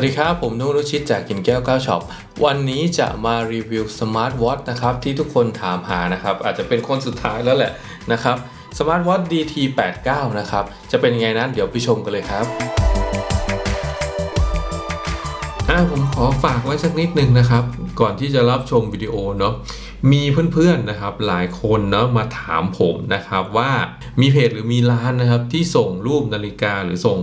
วัสดีครับ ผมนุ่งรุชิตจากกินแก้วก้าวช็อปวันนี้จะมารีวิวสมาร์ทวอทนะครับที่ทุกคนถามหานะครับ อาจจะเป็นคนสุดท้ายแล้วแหละนะครับสมาร์ทวอท DT89 นะครับ จะเป็นยังไงนั้นเดี๋ยวไปชมกันเลยครับอ่าผมขอฝากไว้สักนิดนึงนะครับ ก่อนที่จะรับชมวิดีโอเนาะมีเพื่อนๆนะครับหลายคนเนาะมาถามผมนะครับว่ามีเพจหรือมีร้านนะครับที่ส่งรูปนาฬิกาหรือส่ง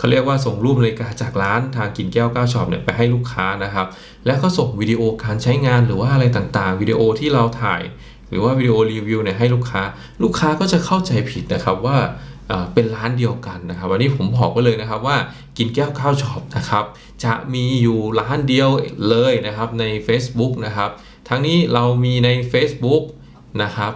เขาเรียกว่าส่งรูปนาฬิกาจากร้านทางกินแก้วก้าวช็อปเนี่ยไปให้ลูกค้านะครับ แล้วก็ส่งวิดีโอการใช้งานหรือว่าอะไรต่างๆ วิดีโอที่เราถ่าย หรือว่าวิดีโอรีวิวเนี่ยให้ลูกค้า ลูกค้าก็จะเข้าใจผิดนะครับว่าเป็นร้านเดียวกันนะครับ วันนี้ผมบอกไว้เลยนะครับว่ากินแก้วข้าวช็อปนะครับ จะมีอยู่ร้านเดียวเลยนะครับใน Facebook นะครับ ทั้งนี้เรามีใน Facebook นะครับ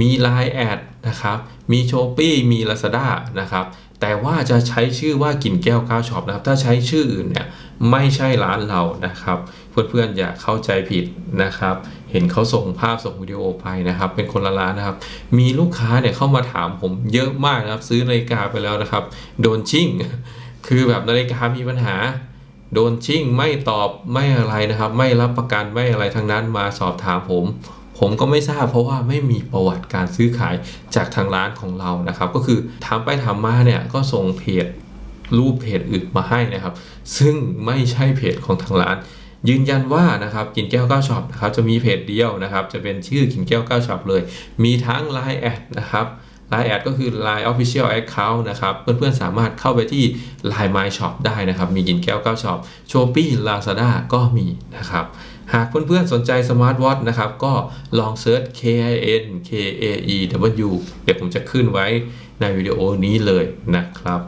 มี Line แอดนะครับ มี s h อ p e e มี Lazada นะครับ แต่ว่าจะใช้ชื่อว่ากินแก้วก้าวช็อปนะครับถ้าใช้ชื่ออื่นเนี่ยไม่ใช่ร้านเรานะครับ เพื่อนๆอย่าเข้าใจผิดนะครับ เห็นเขาส่งภาพส่งวิดีโอไปนะครับ เป็นคนละร้านนะครับ มีลูกค้าเนี่ยเข้ามาถามผมเยอะมากนะครับ ซื้อนาฬิกาไปแล้วนะครับ โดนชิ่ง คือแบบนาฬิกามีปัญหา โดนชิ่งไม่ตอบไม่อะไรนะครับ ไม่รับประกันไม่อะไรทั้งนั้นมาสอบถามผม ผมก็ไม่ทราบเพราะว่าไม่มีประวัติการซื้อขายจากทางร้านของเรานะครับ ก็คือถามไปถามมาเนี่ยก็ส่งเพจรูปเพจอื่นมาให้นะครับ ซึ่งไม่ใช่เพจของทางร้าน ยืนยันว่านะครับกินแก้วก้าวช็อปนะครับจะมีเพจเดียวนะครับ จะเป็นชื่อกินแก้วก้าวช็อปเลย มีทั้ง Line แอดนะครับ Line แอดก็คือ Line Official Account นะครับ เพื่อนๆสามารถเข้าไปที่ Line My Shop ได้นะครับ มีกินแก้ว9 Shop Shopee Lazada ก็มีนะครับ หากเพื่อนๆสนใจสมาร์ทวอทนะครับ ก็ลองเซิร์ช K I N K A E W เดี๋ยวผมจะขึ้นไว้ในวิดีโอนี้เลยนะครับ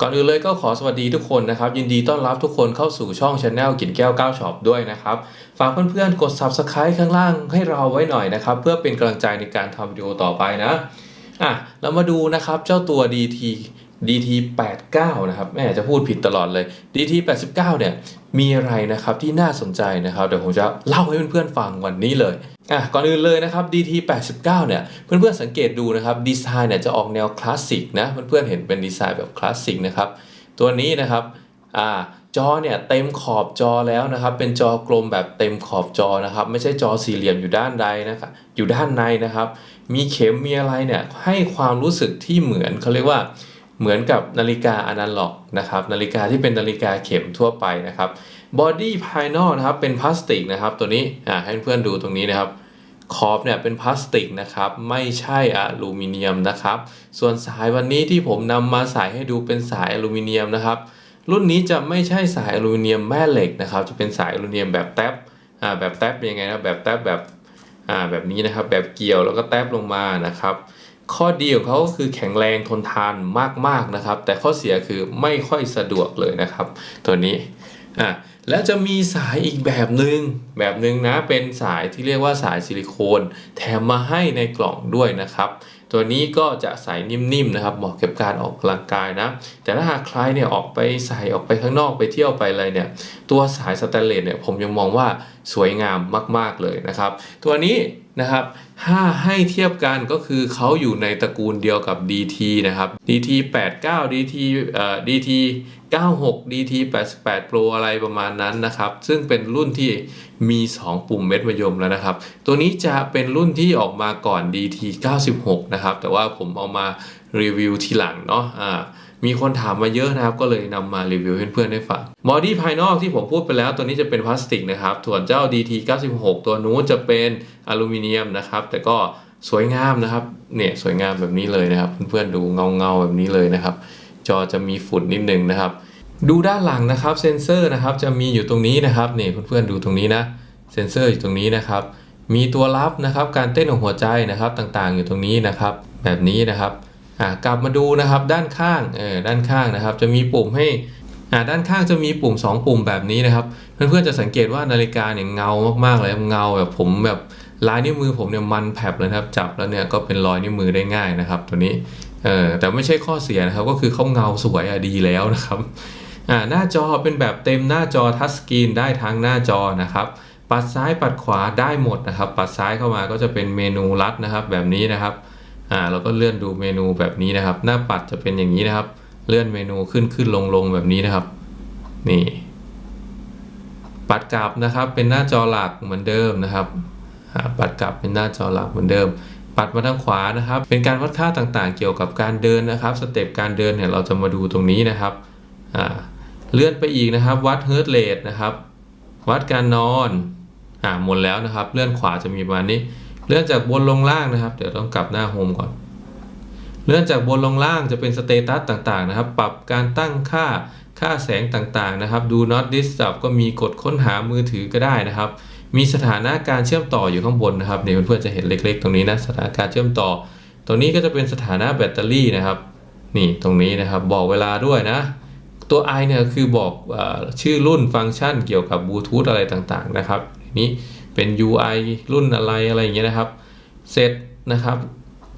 ก่อนอื่นเลยก็ขอสวัสดีทุกคนนะครับ ยินดีต้อนรับทุกคนเข้าสู่ช่อง Channel กินแก้ว9ช็อปด้วยนะครับ ฝากเพื่อนๆกด Subscribe ข้างล่างให้เราไว้หน่อยนะครับ เพื่อเป็นกำลังใจในการทำวิดีโอต่อไปนะอะเรามาดูนะครับเจ้าตัว DT DT 89 นะครับแม่จะพูดผิดตลอดเลย DT 89 เนี่ยมีอะไรนะครับที่น่าสนใจนะครับเดี๋ยวผมจะเล่าให้เพื่อนๆฟังวันนี้เลยอะก่อนอื่นเลยนะครับ DT 89 เนี่ยเพื่อนๆสังเกตดูนะครับดีไซน์เนี่ยจะออกแนวคลาสสิกนะเพื่อนๆเห็นเป็นดีไซน์แบบคลาสสิกนะครับตัวนี้นะครับอ่าจอเนี่ยเต็มขอบจอแล้วนะครับ เป็นจอกลมแบบเต็มขอบจอนะครับ ไม่ใช่จอสี่เหลี่ยมอยู่ด้านใดนะครับอยู่ด้านในนะครับ มีเข็มมีอะไรเนี่ยให้ความรู้สึกที่เหมือนเขาเรียกว่า เหมือนกับนาฬิกาอนาล็อกนะครับนาฬิกาที่เป็นนาฬิกาเข็มทั่วไปนะครับบอดี้ภายนอกนะครับเป็นพลาสติกนะครับตัวนี้อ่าให้เพื่อนๆดูตรงนี้นะครับขอบเนี่ยเป็นพลาสติกนะครับไม่ใช่อลูมิเนียมนะครับส่วนสายวันนี้ที่ผมนำมาใส่ให้ดูเป็นสายอลูมิเนียมนะครับรุ่นนี้จะไม่ใช่สายอลูมิเนียมแม่เหล็กนะครับจะเป็นสายอลูมิเนียมแบบแท็บอ่าแบบแท็บเป็นยังไงนะแบบแท็บแบบอ่าแบบนี้นะครับแบบเกี่ยวแล้วก็แท็บลงมานะครับ ข้อดีของเขาคือแข็งแรงทนทานมากๆนะครับ แต่ข้อเสียคือไม่ค่อยสะดวกเลยนะครับ ตัวนี้อะแล้วจะมีสายอีกแบบหนึ่งแบบหนึ่งนะเป็นสายที่เรียกว่าสายซิลิโคน แถมมาให้ในกล่องด้วยนะครับ ตัวนี้ก็จะใส่นิ่มๆนะครับเหมาะกับการออกกำลังกายนะ แต่ถ้าหากใครเนี่ยออกไปใส่ออกไปข้างนอกไปเที่ยวไปอะไรเนี่ย ตัวสายสแตนเลสเนี่ยผมยังมองว่าสวยงามมาก ๆ เลยนะครับ ตัวนี้นะครับถ้าให้เทียบกันก็คือเขาอยู่ในตระกูลเดียวกับ DT นะครับ DT 89 DT เอ่อ DT 96 DT 88 Pro อะไรประมาณนั้นนะครับ ซึ่งเป็นรุ่นที่มี 2 ปุ่มเม็ดมะยมแล้วนะครับ ตัวนี้จะเป็นรุ่นที่ออกมาก่อน DT 96 นะครับ แต่ว่าผมเอามารีวิวทีหลังเนาะอ่า มีคนถามมาเยอะนะครับ ก็เลยนำมารีวิวให้เพื่อนๆได้ฟังบอดี้ภายนอกที่ผมพูดไปแล้วตัวนี้จะเป็นพลาสติกนะครับส่วนเจ้า DT 96 ตัวนู้นจะเป็นอลูมิเนียมนะครับ แต่ก็สวยงามนะครับเนี่ยสวยงามแบบนี้เลยนะครับ เพื่อนๆดูเงาๆแบบนี้เลยนะครับ จอจะมีฝุ่นนิดนึงนะครับ ดูด้านหลังนะครับเซนเซอร์นะครับจะมีอยู่ตรงนี้นะครับนี่เพื่อนๆดูตรงนี้นะเซนเซอร์อยู่ตรงนี้นะครับมีตัวรับนะครับการเต้นของหัวใจนะครับต่างๆ อยู่ตรงนี้นะครับ แบบนี้นะครับ กลับมาดูนะครับด้านข้างเออด้านข้างนะครับ จะมีปุ่มให้ด้านข้างจะมีปุ่ม 2 ปุ่มแบบนี้นะครับ เพื่อนๆจะสังเกตว่านาฬิกาเนี่ยเงามากๆเลยเงาแบบผมแบบลายนิ้วมือผมเนี่ยมันแผลบเลยครับจับแล้วเนี่ยก็เป็นรอยนิ้วมือได้ง่ายนะครับตัวนี้เออแต่ไม่ใช่ข้อเสียนะครับก็คือเขาเงาสวยอะดีแล้วนะครับอ่าหน้าจอเป็นแบบเต็มหน้าจอทัชสกรีนได้ทั้งหน้าจอนะครับปัดซ้ายปัดขวาได้หมดนะครับ ปัดซ้ายเข้ามาก็จะเป็นเมนูลัดนะครับแบบนี้นะครับ อ่าเราก็เลื่อนดูเมนูแบบนี้นะครับ หน้าปัดจะเป็นอย่างนี้นะครับ เลื่อนเมนูขึ้นขึ้นลงลงแบบนี้นะครับ นี่ ปัดกลับนะครับ เป็นหน้าจอหลักเหมือนเดิมนะครับอ่าปัดกลับเป็นหน้าจอหลักเหมือนเดิม ปัดมาทางขวานะครับ เป็นการวัดค่าต่างๆ เกี่ยวกับการเดินนะครับ สเต็ปการเดินเนี่ยเราจะมาดูตรงนี้นะครับอ่าเลื่อนไปอีกนะครับ วัดเฮิร์ตเรทนะครับ วัดการนอนอ่าหมดแล้วนะครับ เลื่อนขวาจะมีประมาณนี้ เลื่อนจากบนลงล่างนะครับ เดี๋ยวต้องกลับหน้าโฮมก่อน เลื่อนจากบนลงล่างจะเป็นสเตตัสต่างๆนะครับ ปรับการตั้งค่าค่าแสงต่างๆนะครับดู not disturb ก็มีกดค้นหามือถือก็ได้นะครับ มีสถานะการเชื่อมต่ออยู่ข้างบนนะครับเนี่ยเพื่อนๆจะเห็นเล็ก ๆ ตรงนี้นะสถานะการเชื่อมต่อ ตรงนี้ก็จะเป็นสถานะแบตเตอรี่นะครับ นี่ตรงนี้นะครับบอกเวลาด้วยนะ ตัว i เนี่ยคือบอกอชื่อรุ่นฟังก์ชันเกี่ยวกับบลูทูธอะไรต่างๆนะครับนนี้ เป็น UI รุ่นอะไรอะไรอย่างเงี้ยนะครับ เสร็จนะครับ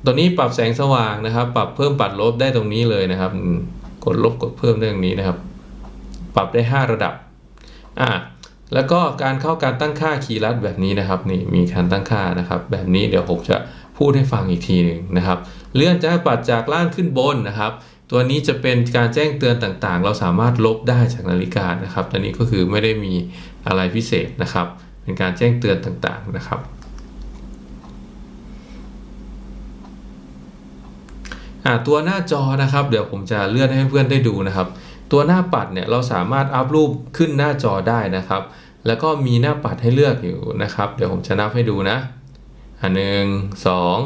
ตัวนี้ปรับแสงสว่างนะครับ ปรับเพิ่มปรับลดได้ตรงนี้เลยนะครับ กดลบกดเพิ่มได้ตรงนี้นะครับ ปรับได้ 5 ระดับอ่าแล้วก็การเข้าการตั้งค่าคีย์ลัดแบบนี้นะครับนี่มีการตั้งค่านะครับ แบบนี้เดี๋ยวผมจะพูดให้ฟังอีกทีหนึ่งนะครับ เลื่อนจากปัดจากล่างขึ้นบนนะครับ ตัวนี้จะเป็นการแจ้งเตือนต่างๆ เราสามารถลบได้จากนาฬิกานะครับตัวนี้ก็คือไม่ได้มีอะไรพิเศษนะครับ เป็นการแจ้งเตือนต่างๆนะครับ ตัวหน้าจอนะครับเดี๋ยวผมจะเลื่อนให้เพื่อนได้ดูนะครับ ตัวหน้าปัดเนี่ยเราสามารถอัพรูปขึ้นหน้าจอได้นะครับ แล้วก็มีหน้าปัดให้เลือกอยู่นะครับ เดี๋ยวผมจะนับให้ดูนะอ่าหนึ่งสอง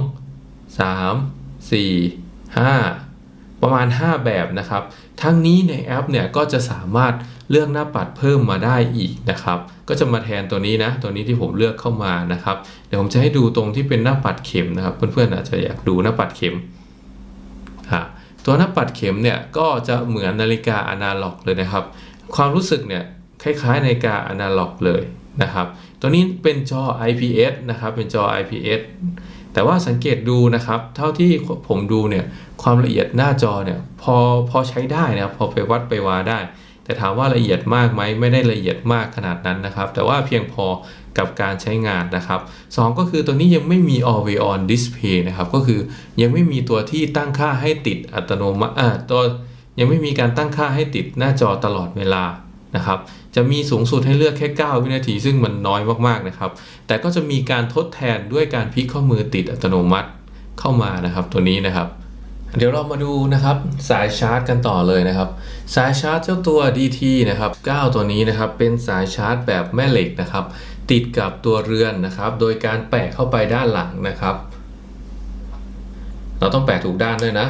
สามสี่ห้า ประมาณ 5 แบบนะครับ ทั้งนี้ในแอปเนี่ยก็จะสามารถเลือกหน้าปัดเพิ่มมาได้อีกนะครับ ก็จะมาแทนตัวนี้นะ ตัวนี้ที่ผมเลือกเข้ามานะครับ เดี๋ยวผมจะให้ดูตรงที่เป็นหน้าปัดเข็มนะครับ เพื่อนๆอาจจะอยากดูหน้าปัดเข็มอะตัวหน้าปัดเข็มเนี่ยก็จะเหมือนนาฬิกาอนาล็อกเลยนะครับ ความรู้สึกเนี่ยคล้ายๆนาฬิกาอนาล็อกเลยนะครับ ตัวนี้เป็นจอ IPS นะครับ เป็นจอ IPS แต่ว่าสังเกตดูนะครับ เท่าที่ผมดูเนี่ยความละเอียดหน้าจอเนี่ยพอพอใช้ได้นะครับพอไปวัดไปวาได้ แต่ถามว่าละเอียดมากไหมไม่ได้ละเอียดมากขนาดนั้นนะครับ แต่ว่าเพียงพอกับการใช้งานนะครับสองก็คือตัวนี้ยังไม่มี always on display นะครับก็คือยังไม่มีตัวที่ตั้งค่าให้ติดอัตโนมัติอ่าตัวยังไม่มีการตั้งค่าให้ติดหน้าจอตลอดเวลา นะครับจะมีสูงสุดให้เลือกแค่ 9 วินาที ซึ่งมันน้อยมากๆนะครับ แต่ก็จะมีการทดแทนด้วยการพลิกข้อมือติดอัตโนมัติเข้ามานะครับ ตัวนี้นะครับ เดี๋ยวเรามาดูนะครับสายชาร์จกันต่อเลยนะครับ สายชาร์จเจ้าตัว DT นะครับ9ตัวนี้นะครับเป็นสายชาร์จแบบแม่เหล็กนะครับ ติดกับตัวเรือนนะครับ โดยการแปะเข้าไปด้านหลังนะครับ เราต้องแปะถูกด้านด้วยนะ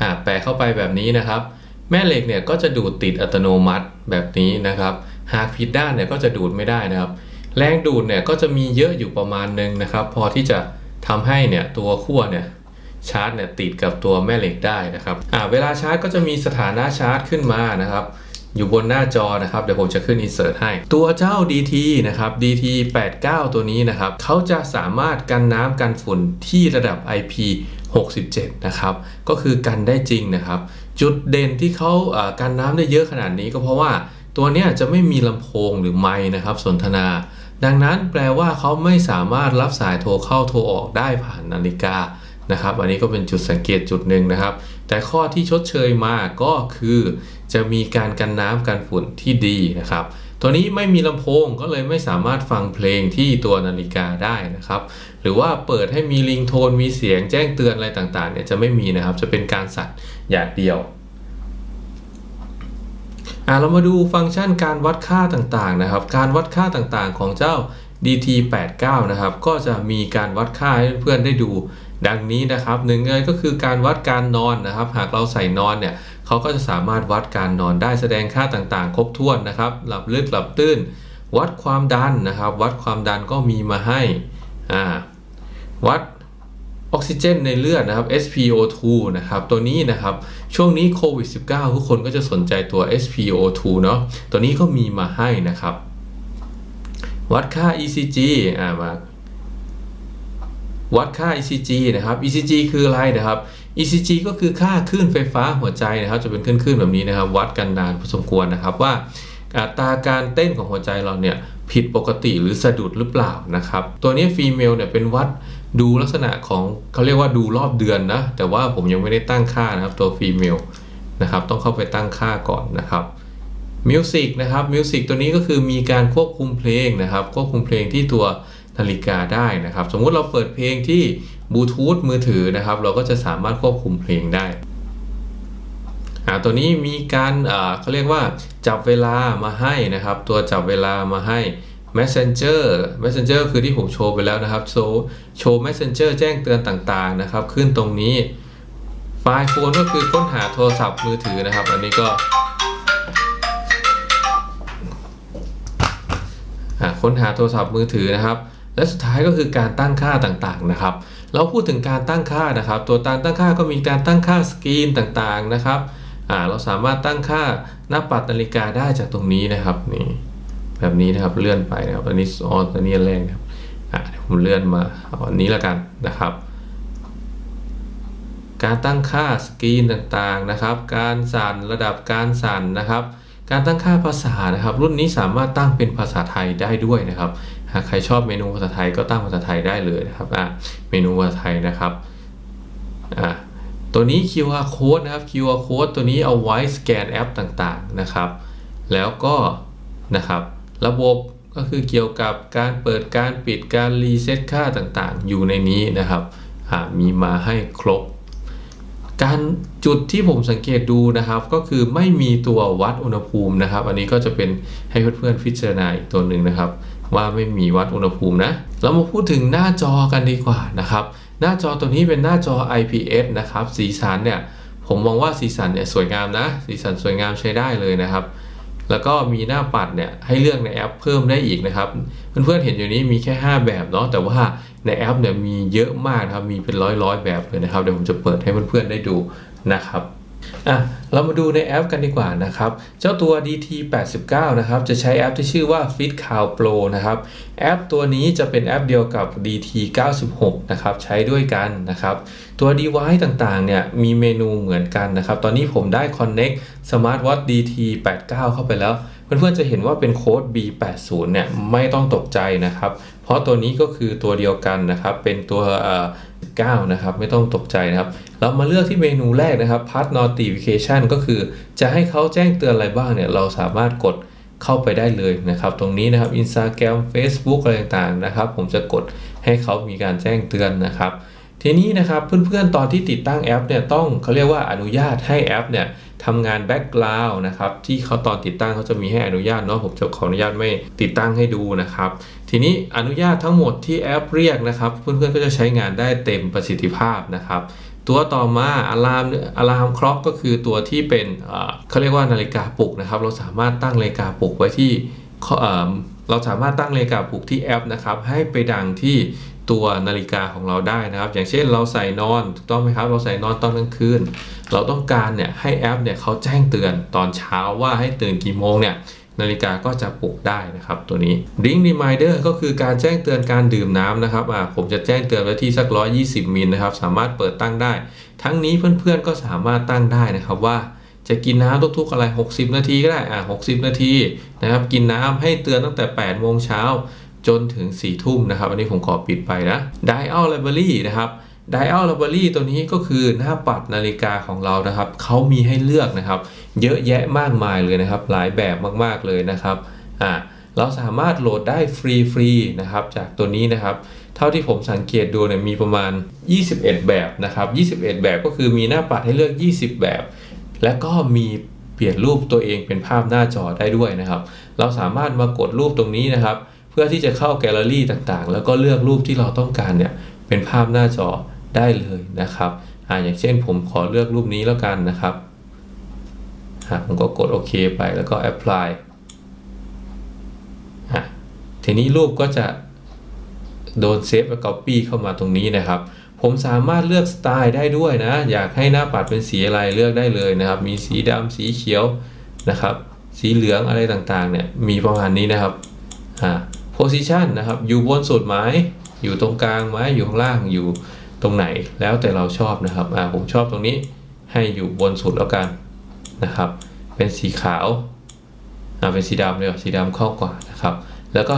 อ่าแปะเข้าไปแบบนี้นะครับ แม่เหล็กเนี่ยก็จะดูดติดอัตโนมัติแบบนี้นะครับ หากผิดด้านเนี่ยก็จะดูดไม่ได้นะครับ แรงดูดเนี่ยก็จะมีเยอะอยู่ประมาณนึงนะครับ พอที่จะทำให้เนี่ยตัวขั้วเนี่ยชาร์จเนี่ยติดกับตัวแม่เหล็กได้นะครับอ่าเวลาชาร์จก็จะมีสถานะชาร์จขึ้นมานะครับ อยู่บนหน้าจอนะครับเดี๋ยวผมจะขึ้น insert ให้ ตัวเจ้า DT นะครับ DT 89 ตัวนี้นะครับเขาจะสามารถกันน้ำกันฝุ่นที่ระดับ IP 67 นะครับ ก็คือกันได้จริงนะครับ จุดเด่นที่เขาอ่ากันน้ำได้เยอะขนาดนี้ก็เพราะว่าตัวเนี้ยจะไม่มีลำโพงหรือไมค์นะครับสนทนา ดังนั้นแปลว่าเขาไม่สามารถรับสายโทรเข้าโทรออกได้ผ่านนาฬิกานะครับ อันนี้ก็เป็นจุดสังเกตจุดหนึ่งนะครับ แต่ข้อที่ชดเชยมาก็คือ จะมีการกันน้ำกันฝุ่นที่ดีนะครับ ตัวนี้ไม่มีลำโพงก็เลยไม่สามารถฟังเพลงที่ตัวนาฬิกาได้นะครับ หรือว่าเปิดให้มีริงโทนมีเสียงแจ้งเตือนอะไรต่างๆเนี่ยจะไม่มีนะครับ จะเป็นการสั่นอย่างเดียวอ่าเรามาดูฟังก์ชันการวัดค่าต่างๆนะครับ การวัดค่าต่างๆของเจ้า DT89 นะครับ ก็จะมีการวัดค่าให้เพื่อนๆได้ดูดังนี้นะครับหนึ่งเลยก็คือการวัดการนอนนะครับ หากเราใส่นอนเนี่ยเขาก็จะสามารถวัดการนอนได้แสดงค่าต่างๆ ครบถ้วนนะครับ หลับลึกหลับตื้น วัดความดันนะครับ วัดความดันก็มีมาให้อ่า วัดออกซิเจนในเลือดนะครับ SpO2 นะครับตัวนี้นะครับช่วงนี้โควิด -19 ทุกคนก็จะสนใจตัว SpO2 เนาะตัวนี้ก็มีมาให้นะครับ วัดค่า ECG อ่ามาวัดค่า ECG นะครับ ECG คืออะไรนะครับ ECG ก็คือค่าคลื่นไฟฟ้าหัวใจนะครับ จะเป็นคลื่นๆแบบนี้นะครับ วัดกันนานพอสมควรนะครับว่าอัตราการเต้นของหัวใจเราเนี่ยผิดปกติหรือสะดุดหรือเปล่านะครับ ตัวนี้ฟีเมลเนี่ยเป็นวัด ดูลักษณะของเขาเรียกว่าดูรอบเดือนนะ แต่ว่าผมยังไม่ได้ตั้งค่านะครับตัวฟีเมลนะครับต้องเข้าไปตั้งค่าก่อนนะครับมิวสิกนะครับมิวสิกตัวนี้ก็คือมีการควบคุมเพลงนะครับ ควบคุมเพลงที่ตัวนาฬิกาได้นะครับ สมมุติเราเปิดเพลงที่บลูทูธมือถือนะครับ เราก็จะสามารถควบคุมเพลงได้ตัวนี้มีการเขาเรียกว่าจับเวลามาให้นะครับ ตัวจับเวลามาให้ Messenger Messenger คือที่ผมโชว์ไปแล้วนะครับโชว์โชว์ Messenger แจ้งเตือนต่างๆนะครับ ขึ้นตรงนี้ไฟล์โฟนก็คือค้นหาโทรศัพท์มือถือนะครับ อันนี้ก็ค้นหาโทรศัพท์มือถือนะครับ และสุดท้ายก็คือการตั้งค่าต่างๆนะครับ เราพูดถึงการตั้งค่านะครับ ตัวการตั้งค่าก็มีการตั้งค่าสกรีนต่างๆนะครับเราสามารถตั้งค่าหน้าปัดนาฬิกาได้จากตรงนี้นะครับนี่ แบบนี้นะครับเลื่อนไปนะครับอันนี้ออนอันนี้แรกนะครับอ่าเดี๋ยวผมเลื่อนมาเอาอันนี้แล้วกันนะครับ การตั้งค่าสกรีนต่างๆนะครับ การสั่นระดับการสั่นนะครับ การตั้งค่าภาษานะครับ รุ่นนี้สามารถตั้งเป็นภาษาไทยได้ด้วยนะครับหากใครชอบเมนูภาษาไทยก็ตั้งภาษาไทยได้เลยนะครับอะเมนูภาษาไทยนะครับอะตัวนี้ QR code นะครับ QR code ตัวนี้เอาไว้สแกนแอปต่างๆนะครับ แล้วก็นะครับ ระบบก็คือเกี่ยวกับการเปิดการปิดการรีเซ็ตค่าต่างๆ อยู่ในนี้นะครับมีมาให้ครบ การจุดที่ผมสังเกตดูนะครับก็คือไม่มีตัววัดอุณหภูมินะครับ อันนี้ก็จะเป็นให้เพื่อนๆพิจารณาอีกตัวหนึ่งนะครับ ว่าไม่มีวัดอุณหภูมินะเรามาพูดถึงหน้าจอกันดีกว่านะครับ หน้าจอตัวนี้เป็นหน้าจอ IPS นะครับ สีสันเนี่ยผมมองว่าสีสันเนี่ยสวยงามนะ สีสันสวยงามใช้ได้เลยนะครับ แล้วก็มีหน้าปัดเนี่ยให้เลือกในแอปเพิ่มได้อีกนะครับ เพื่อนๆเห็นอยู่นี้มีแค่ 5 แบบเนาะแต่ว่าในแอปเนี่ยมีเยอะมากครับมีเป็นร้อยร้อยๆแบบเลยนะครับเดี๋ยวผมจะเปิดให้เพื่อนๆได้ดูนะครับ อะเรามาดูในแอปกันดีกว่านะครับ เจ้าตัว DT89 นะครับจะใช้แอปที่ชื่อว่า Fit Cow Pro นะครับแอปตัวนี้จะเป็นแอปเดียวกับ DT96 นะครับใช้ด้วยกันนะครับตัว device ต่างๆเนี่ยมีเมนูเหมือนกันนะครับ ตอนนี้ผมได้ Connect Smartwatch DT89 เข้าไปแล้วเพื่อนๆจะเห็นว่าเป็นโค้ด B80 เนี่ยไม่ต้องตกใจนะครับ เพราะตัวนี้ก็คือตัวเดียวกันนะครับเป็นตัว -19 นะครับไม่ต้องตกใจนะครับ เรามาเลือกที่เมนูแรกนะครับ Path Notification ก็คือจะให้เขาแจ้งเตือนอะไรบ้างเนี่ยเราสามารถกดเข้าไปได้เลยนะครับ ตรงนี้นะครับ Instagram Facebook อะไรต่างๆนะครับ ผมจะกดให้เขามีการแจ้งเตือนนะครับ ทีนี้นะครับเพื่อนๆตอนที่ติดตั้งแอปเนี่ยต้องเขาเรียกว่าอนุญาตให้แอปเนี่ย ทำงานแบ็กกราวน์นะครับที่เขาตอนติดตั้งเขาจะมีให้อนุญาตเนาะผมจะขออนุญาตไม่ติดตั้งให้ดูนะครับทีนี้อนุญาตทั้งหมดที่แอปเรียกนะครับเพื่อนๆก็จะใช้งานได้เต็มประสิทธิภาพนะครับตัวต่อมาอะลามอะลามคล็อกก็คือตัวที่เป็นเขาเรียกว่านาฬิกาปลุกนะครับเราสามารถตั้งนาฬิกาปลุกไว้ที่เราสามารถตั้งนาฬิกาปลุกที่แอปนะครับให้ไปดังที่ ตัวนาฬิกาของเราได้นะครับ อย่างเช่นเราใส่นอนถูกต้องไหมครับ เราใส่นอนตอนกลางคืน เราต้องการเนี่ยให้แอปเนี่ยเขาแจ้งเตือนตอนเช้าว่าให้ตื่นกี่โมงเนี่ยนาฬิกาก็จะปลุกได้นะครับตัวนี้ Ring Reminder ก็คือการแจ้งเตือนการดื่มน้ำนะครับอ่าผมจะแจ้งเตือนไว้ที่สัก 120 มิลนะครับ สามารถเปิดตั้งได้ ทั้งนี้เพื่อนๆก็สามารถตั้งได้นะครับว่าจะกินน้ำทุกๆอะไร 60 นาทีก็ได้อ่า60 นาทีนะครับ กินน้ำให้เตือนตั้งแต่8โมงเช้า จนถึง4ทุ่มนะครับ อันนี้ผมขอปิดไปนะ Dial Library นะครับ Dial Library ตัวนี้ก็คือหน้าปัดนาฬิกาของเรานะครับ เขามีให้เลือกนะครับ เยอะแยะมากมายเลยนะครับ หลายแบบมากๆเลยนะครับ อ่า เราสามารถโหลดได้ฟรีๆนะครับ จากตัวนี้นะครับ เท่าที่ผมสังเกตดูเนี่ยมีประมาณ 21 แบบนะครับ 21 แบบก็คือมีหน้าปัดให้เลือก 20 แบบ และก็มีเปลี่ยนรูปตัวเองเป็นภาพหน้าจอได้ด้วยนะครับ เราสามารถมากดรูปตรงนี้นะครับ เพื่อที่จะเข้าแกลเลอรี่ต่างๆ แล้วก็เลือกรูปที่เราต้องการเนี่ยเป็นภาพหน้าจอได้เลยนะครับอ่าอย่างเช่นผมขอเลือกรูปนี้แล้วกันนะครับอ่าผมก็กดโอเคไปแล้วก็ apply อะทีนี้รูปก็จะโดนเซฟและ copy เข้ามาตรงนี้นะครับ ผมสามารถเลือกสไตล์ได้ด้วยนะ อยากให้หน้าปัดเป็นสีอะไรเลือกได้เลยนะครับ มีสีดำสีเขียวนะครับ สีเหลืองอะไรต่างๆเนี่ยมีประมาณนี้นะครับอ่า position นะครับ อยู่บนสุดไหมอยู่ตรงกลางไหมอยู่ข้างล่างอยู่ตรงไหนแล้วแต่เราชอบนะครับอ่าผมชอบตรงนี้ให้อยู่บนสุดแล้วกันนะครับ เป็นสีขาวอ่าเป็นสีดำเลยอะสีดำเข้ากว่านะครับ แล้วก็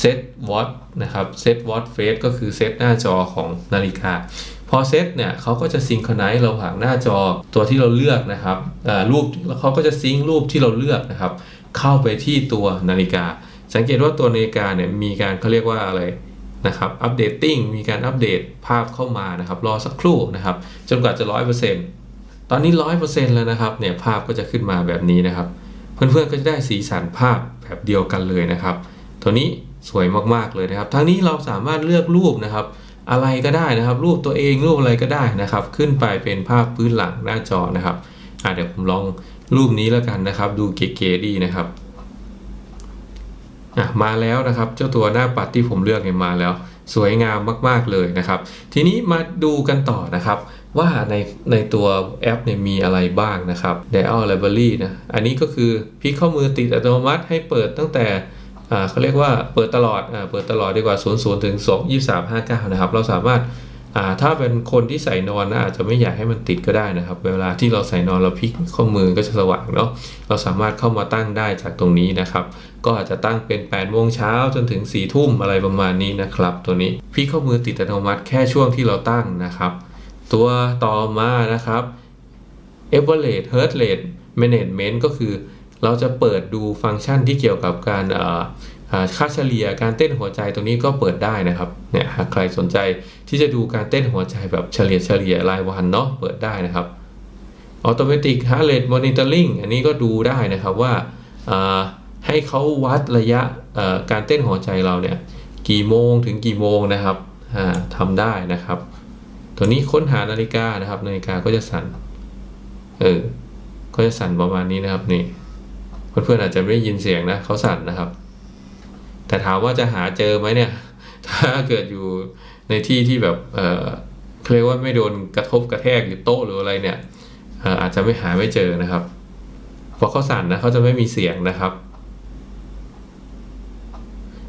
set watch นะครับ set watch face ก็คือเซตหน้าจอของนาฬิกา พอเซตเนี่ยเขาก็จะซิงค์ค r น n เราผ่านหน้าจอตัวที่เราเลือกนะครับอ่ารูปแล้วเขาก็จะซิงค์รูปที่เราเลือกนะครับ เข้าไปที่ตัวนาฬิกา สังเกตว่าตัวนาฬิกาเนี่ยมีการเขาเรียกว่าอะไรนะครับอัปเดตติ้งมีการอัปเดตภาพเข้ามานะครับ รอสักครู่นะครับ จนกว่าจะร้อยเปอร์เซ็นต์ตอนนี้ร้อยเปอร์เซ็นต์แล้วนะครับเนี่ยภาพก็จะขึ้นมาแบบนี้นะครับ เพื่อนๆก็จะได้สีสันภาพแบบเดียวกันเลยนะครับ ตัวนี้สวยมากๆเลยนะครับ ทั้งนี้เราสามารถเลือกรูปนะครับ อะไรก็ได้นะครับ รูปตัวเองรูปอะไรก็ได้นะครับ ขึ้นไปเป็นภาพพื้นหลังหน้าจอนะครับอะเดี๋ยวผมลองรูปนี้แล้วกันนะครับ ดูเก๋ๆดีนะครับ อะมาแล้วนะครับ เจ้าตัวหน้าปัดที่ผมเลือกเนี่ยมาแล้ว สวยงามมากๆเลยนะครับ ทีนี้มาดูกันต่อนะครับ ว่าในในตัวแอปเนี่ยมีอะไรบ้างนะครับ Dial Library นะอันนี้ก็คือพลิกข้อมือติดอัตโนมัติให้เปิดตั้งแต่เขาเรียกว่าเปิดตลอดอเปิดตลอดดีกว่า 0 0ถึง2 23 59 นะครับ เราสามารถ อ่าถ้าเป็นคนที่ใส่นอนนะอาจจะไม่อยากให้มันติดก็ได้นะครับ เวลาที่เราใส่นอนเราพลิกข้อมือก็จะสว่างเนาะเราสามารถเข้ามาตั้งได้จากตรงนี้นะครับ ก็อาจจะตั้งเป็น8โมงเช้าจนถึง4ทุ่มอะไรประมาณนี้นะครับ ตัวนี้พลิกข้อมือติดอัตโนมัติแค่ช่วงที่เราตั้งนะครับ ตัวต่อมานะครับ average heart rate management ก็คือ เราจะเปิดดูฟังก์ชันที่เกี่ยวกับการอ่า ค่าเฉลี่ยการเต้นหัวใจตรงนี้ก็เปิดได้นะครับเนี่ยหากใครสนใจที่จะดูการเต้นหัวใจแบบเฉลี่ยเฉลี่ยรายวันเนาะเปิดได้นะครับ automatic heart rate monitoring อันนี้ก็ดูได้นะครับว่าให้เขาวัดระยะการเต้นหัวใจเราเนี่ยกี่โมงถึงกี่โมงนะครับอ่าทำได้นะครับ ตัวนี้ค้นหานาฬิกานะครับนาฬิกาก็จะสั่นเออก็จะสั่นประมาณนี้นะครับนี่เพื่อนๆอาจจะไม่ได้ยินเสียงนะเขาสั่นนะครับ แต่ถามว่าจะหาเจอไหมเนี่ย ถ้าเกิดอยู่ในที่ที่แบบเออเรียกว่าไม่โดนกระทบกระแทกหรือโต๊ะหรืออะไรเนี่ยอาจจะไม่หาไม่เจอนะครับเพราะเขาสั่นนะเขาจะไม่มีเสียงนะครับ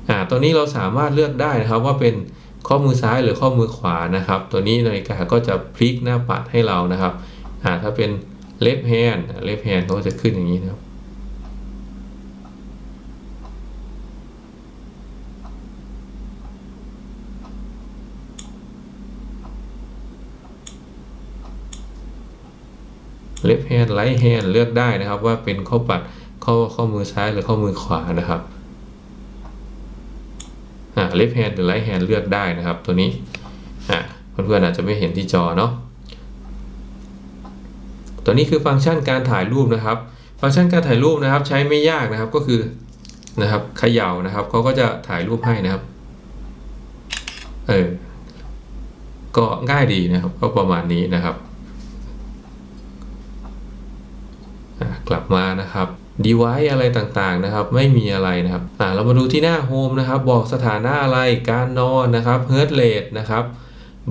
อ่าตัวนี้เราสามารถเลือกได้นะครับว่าเป็นข้อมือซ้ายหรือข้อมือขวานะครับ ตัวนี้นาฬิกาก็จะพลิกหน้าปัดให้เรานะครับอ่าถ้าเป็น left hand left hand ก็จะขึ้นอย่างนี้นะครับ left hand right hand เลือกได้นะครับ ว่าเป็นข้อปัดข้อข้อมือซ้ายหรือข้อมือขวานะครับอ่า left hand หรือ right hand เลือกได้นะครับ ตัวนี้อ่าเพื่อนๆอาจจะไม่เห็นที่จอเนาะตัวนี้คือฟังก์ชันการถ่ายรูปนะครับ ฟังก์ชันการถ่ายรูปนะครับ ใช้ไม่ยากนะครับก็คือนะครับเขย่านะครับเขาก็จะถ่ายรูปให้นะครับเออก็ง่ายดีนะครับ ก็ประมาณนี้นะครับอะ กลับมานะครับ device อะไรต่างๆนะครับ ไม่มีอะไรนะครับอ่าเรามาดูที่หน้า home นะครับ บอกสถานะอะไรการนอนนะครับ heart rate นะครับ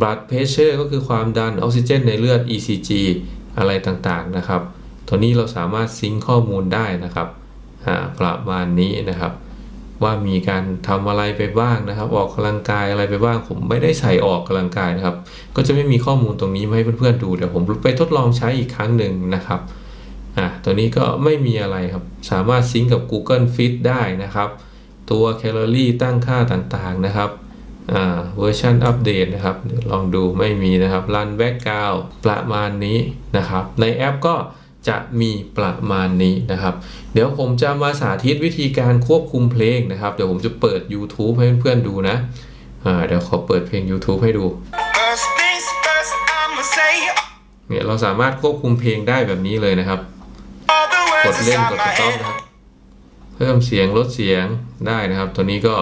blood pressure ก็คือความดันออกซิเจนในเลือด ECG อะไรต่างๆนะครับตัวนี้เราสามารถซิงข้อมูลได้นะครับอ่าประมาณนี้นะครับ ว่ามีการทำอะไรไปบ้างนะครับ ออกกำลังกายอะไรไปบ้าง ผมไม่ได้ใส่ออกกำลังกายนะครับ ก็จะไม่มีข้อมูลตรงนี้มาให้เพื่อนๆดูเดี๋ยวผมไปทดลองใช้อีกครั้งหนึ่งนะครับ อ่าตัวนี้ก็ไม่มีอะไรครับ สามารถซิงก์กับ Google Fit ได้นะครับ ตัวแคลอรี่ตั้งค่าต่างๆนะครับอ่าเวอร์ชันอัปเดตนะครับเดี๋ยวลองดูไม่มีนะครับรันแบ็กกราวประมาณนี้นะครับ ในแอปก็จะมีประมาณนี้นะครับ เดี๋ยวผมจะมาสาธิตวิธีการควบคุมเพลงนะครับ เดี๋ยวผมจะเปิด YouTube ให้เพื่อนๆดูนะอ่าเดี๋ยวขอเปิดเพลง YouTube ให้ดู First things first, I'ma say เนี่ยเราสามารถควบคุมเพลงได้แบบนี้เลยนะครับ all the กดเล่นกดสต็อปนะครับ เพิ่มเสียงลดเสียงได้นะครับ ตัวนี้ก็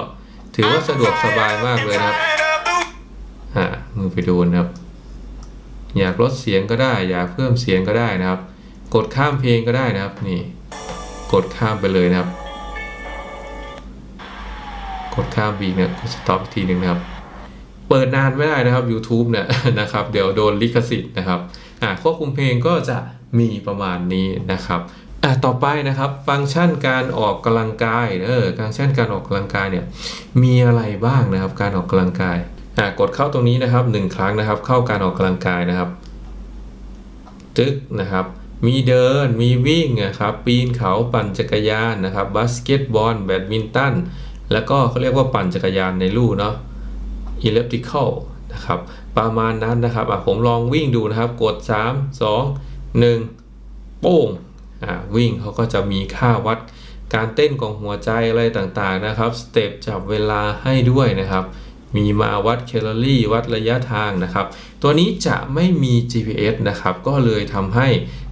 ถือว่าสะดวกสบายมากเลยนะครับอ่ามือไปโดนนะครับ อยากลดเสียงก็ได้ อยากเพิ่มเสียงก็ได้นะครับ กดข้ามเพลงก็ได้นะครับ นี่ กดข้ามไปเลยนะครับ กดข้ามบีกเนี่ยกดสต็อปทีหนึ่งนะครับเปิดนานไม่ได้นะครับ YouTube เนี่ยนะครับ เดี๋ยวโดนลิขสิทธิ์นะครับอ่าควบคุมเพลงก็จะมีประมาณนี้นะครับ อ่าต่อไปนะครับฟังก์ชันการออกกำลังกายเออฟังก์ชันการออกกำลังกายเนี่ยมีอะไรบ้างนะครับ การออกกำลังกายอ่ากดเข้าตรงนี้นะครับหนึ่งครั้งนะครับ เข้าการออกกำลังกายนะครับตึกนะครับ มีเดินมีวิ่งนะครับ ปีนเขาปั่นจักรยานนะครับบาสเกตบอลแบดมินตันแล้วก็เขาเรียกว่าปั่นจักรยานในลู่เนาะ elliptical นะครับประมาณนั้นนะครับอะผมลองวิ่งดูนะครับ กด 3 2 1 โป้ง วิ่งเขาก็จะมีค่าวัดการเต้นของหัวใจอะไรต่างๆนะครับสเต็ปจับเวลาให้ด้วยนะครับ มีมาวัดแคลอรี่วัดระยะทางนะครับ ตัวนี้จะไม่มี GPS นะครับ ก็เลยทำให้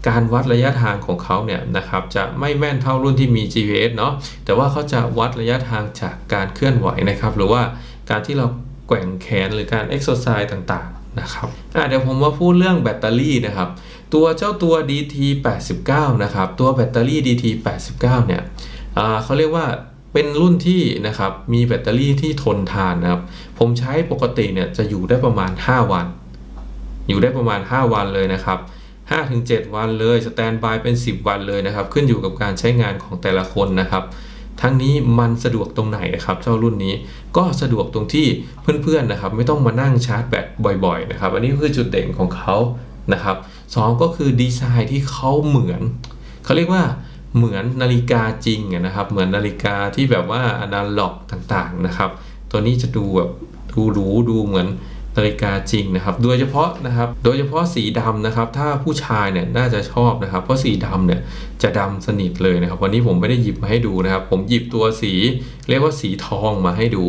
การวัดระยะทางของเขาเนี่ยนะครับ จะไม่แม่นเท่ารุ่นที่มี GPS เนาะแต่ว่าเขาจะวัดระยะทางจากการเคลื่อนไหวนะครับ หรือว่าการที่เราแกว่งแขนหรือการเอ็กซ์ไซส์ต่างๆนะครับอะเดี๋ยวผมมาพูดเรื่องแบตเตอรี่นะครับ ตัวเจ้าตัว DT 89นะครับ ตัวแบตเตอรี่ DT 89เนี่ยเขาเรียกว่าเป็นรุ่นที่นะครับ มีแบตเตอรี่ที่ทนทานนะครับ ผมใช้ปกติเนี่ยจะอยู่ได้ประมาณ 5 วัน อยู่ได้ประมาณ 5 วันเลยนะครับ5-7 วันเลยสแตนบายเป็น 10 วันเลยนะครับ ขึ้นอยู่กับการใช้งานของแต่ละคนนะครับทั้งนี้มันสะดวกตรงไหนนะครับเจ้ารุ่นนี้ก็สะดวกตรงที่เพื่อนๆนะครับ ไม่ต้องมานั่งชาร์จแบตบ่อยๆนะครับ อันนี้คือจุดเด่นของเขา นะครับสองก็คือดีไซน์ที่เขาเหมือน เขาเรียกว่าเหมือนนาฬิกาจริงนะครับ เหมือนนาฬิกาที่แบบว่าอนาล็อกต่างๆนะครับ ตัวนี้จะดูแบบดูหรูดูเหมือนนาฬิกาจริงนะครับ โดยเฉพาะนะครับ โดยเฉพาะสีดำนะครับ ถ้าผู้ชายเนี่ยน่าจะชอบนะครับ เพราะสีดำเนี่ยจะดำสนิทเลยนะครับ วันนี้ผมไม่ได้หยิบมาให้ดูนะครับ ผมหยิบตัวสี เรียกว่าสีทองมาให้ดู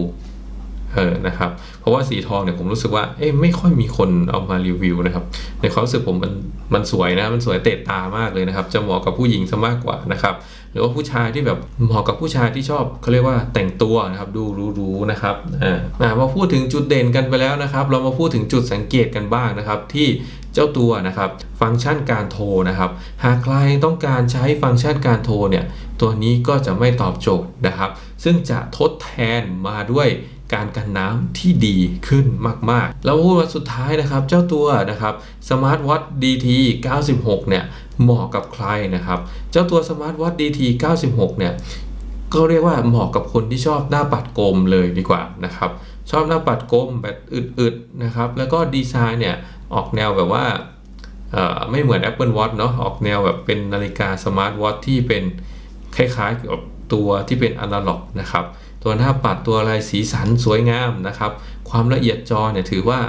เออนะครับเพราะว่าสีทองเนี่ยผมรู้สึกว่าเอ๊ะไม่ค่อยมีคนเอามารีวิวนะครับในความรู้สึกผมมันมันสวยนะมันสวยเตะตามากเลยนะครับ จะเหมาะกับผู้หญิงซะมากกว่านะครับหรือว่าผู้ชายที่แบบเหมาะกับผู้ชายที่ชอบเขาเรียกว่าแต่งตัวนะครับดูรู้ๆนะครับอ่าอ่ามาพูดถึงจุดเด่นกันไปแล้วนะครับ เรามาพูดถึงจุดสังเกตกันบ้างนะครับ ที่เจ้าตัวนะครับฟังก์ชันการโทรนะครับ หากใครต้องการใช้ฟังก์ชันการโทรเนี่ยตัวนี้ก็จะไม่ตอบโจทย์นะครับ ซึ่งจะทดแทนมาด้วย การกันน้ำที่ดีขึ้นมาก ๆ แล้วพูดมาสุดท้ายนะครับ เจ้าตัวนะครับ Smart Watch DT 96 เนี่ยเหมาะกับใครนะครับ เจ้าตัว Smart Watch DT 96 เนี่ยก็เรียกว่าเหมาะกับคนที่ชอบหน้าปัดกลมเลยดีกว่านะครับ ชอบหน้าปัดกลมแบบอึดๆนะครับ แล้วก็ดีไซน์เนี่ยออกแนวแบบว่าไม่เหมือน Apple Watch เนาะออกแนวแบบเป็นนาฬิกาสมาร์ทวอทที่เป็นคล้ายๆกับตัวที่เป็นอนาล็อกนะครับ ตัวหน้าปัดตัวอะไรสีสันสวยงามนะครับ ความละเอียดจอเนี่ยถือว่า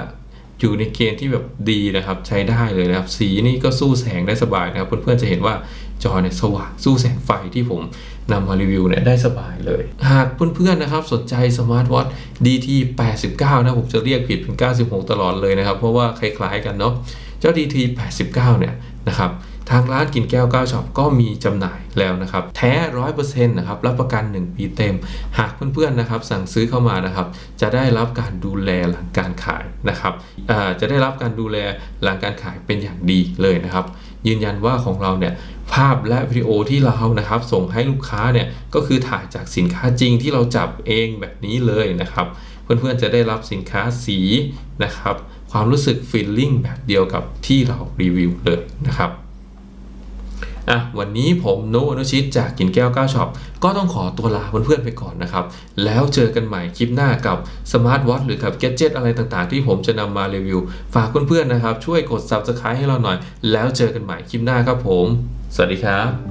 อยู่ในเกณฑ์ที่แบบดีนะครับใช้ได้เลยนะครับ สีนี่ก็สู้แสงได้สบายนะครับ เพื่อนๆจะเห็นว่าจอเนี่ยสว่างสู้แสงไฟที่ผมนำมารีวิวเนี่ยได้สบายเลย หากเพื่อนๆนะครับสนใจสมาร์ทวอท DT 89 นะผมจะเรียกผิดเป็น 96 ตลอดเลยนะครับ เพราะว่าคล้ายๆกันเนาะเจ้า DT 89 เนี่ยนะครับ ทางร้านกินแก้ว9ช็อปก็มีจำหน่ายแล้วนะครับ แท้100%นะครับ รับประกัน 1 ปีเต็ม หากเพื่อนๆนะครับ สั่งซื้อเข้ามานะครับ จะได้รับการดูแลหลังการขายนะครับจะได้รับการดูแลหลังการขายเป็นอย่างดีเลยนะครับ ยืนยันว่าของเราเนี่ยภาพและวิดีโอที่เรานะครับส่งให้ลูกค้าเนี่ยก็คือถ่ายจากสินค้าจริงที่เราจับเองแบบนี้เลยนะครับ เพื่อนๆจะได้รับสินค้าสีนะครับ ความรู้สึกฟีลลิ่งแบบเดียวกับที่เรารีวิวเลยนะครับ อะวันนี้ผมโนตอนุชิตจากกินแก้ว9ช็อปก็ต้องขอตัวลาเพื่อนๆไปก่อนนะครับ แล้วเจอกันใหม่คลิปหน้ากับสมาร์ทวอทหรือกับแกจิตอะไรต่างๆ ที่ผมจะนำมารีวิว ฝากเพื่อนๆนะครับ ช่วยกด Subscribe ให้เราหน่อย แล้วเจอกันใหม่คลิปหน้าครับผม สวัสดีครับ